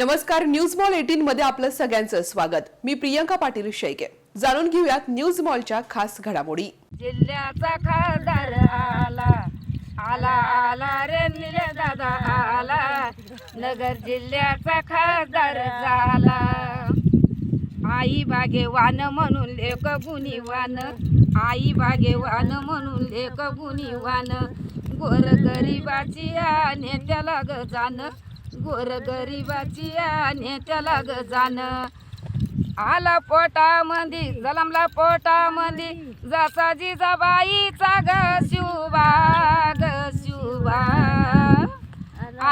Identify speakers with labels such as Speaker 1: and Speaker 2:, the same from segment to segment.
Speaker 1: नमस्कार news mall eighteen मध्ये आपलं सगळ्यांचं स्वागत. मी प्रियंका पाटील शेळके. जाणून घेऊयात न्यूज मॉलच्या खास घडामोडी.
Speaker 2: जिल्ह्याचा खासदार आला. आला आला रे निले दादा आला. नगर जिल्ह्याचा खासदार झाला. आई बागेवान म्हणून लेख गुणीवान आई बागेवान म्हणून लेख गुणीवान गोर गरिबाची या नेत्याला ग जाण. गोर गरिबाची आणि नेत्याला ग जाण. आला पोटामंदी जलमला पोटामंदी जसा जिजाबाईचा ग शिवबा ग शिवबा.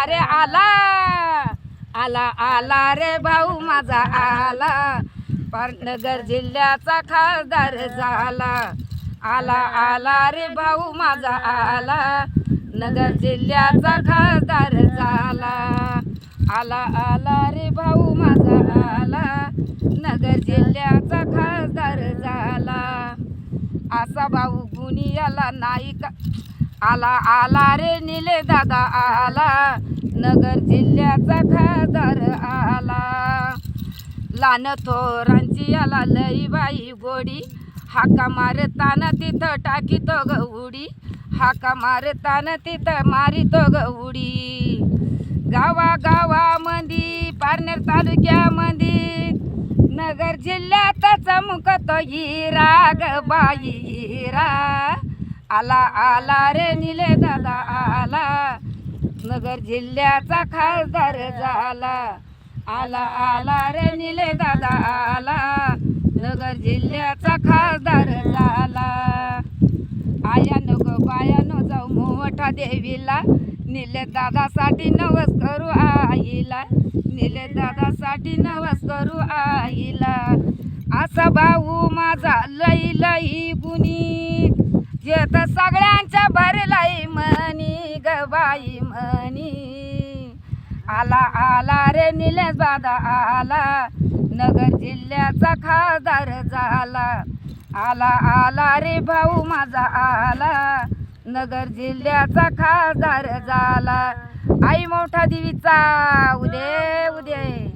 Speaker 2: अरे आला आला आला रे भाऊ माझा आला. पाटनगर जिल्ह्याचा खासदार झाला. आला आला रे भाऊ माझा आला. नगर जिल्ह्याचा खासदार झाला. आला आला रे भाऊ माझा आला. नगर जिल्ह्याचा खासदार झाला. असा भाऊ गुणी आला नाही का? आला आला रे निले दादा आला. नगर जिल्ह्याचा खासदार आला. लान थोरांची याला लई बाई गोडी. हाका मारताना तिथं टाकी तो उडी हाका मारताना तिथं मारितो ग उडी. गावा गावामंदी पारनेर तालुक्यामंदी नगर जिल्ह्यात चमकतो हिरा ग बाई हिरा आला आला रे निले दादा आला. नगर जिल्ह्याचा खासदार झाला. आला आला रे निले दादा आला. नगर जिल्ह्याचा खासदार देवीला निले दादासाठी नवस करू आईला. निले दादासाठी नवस करू आईला. असा भाऊ माझा लई लई बुनी. जे तर सगळ्यांच्या भरलाई म्हणी ग बाई म्हणी. आला आला रे निलेश दादा आला. नगर जिल्ह्याचा खासदार झाला. आला आला रे भाऊ माझा आला. नगर जिल्ह्याचा खासदार झाला. आई मोठा देवीचा. उदे उदे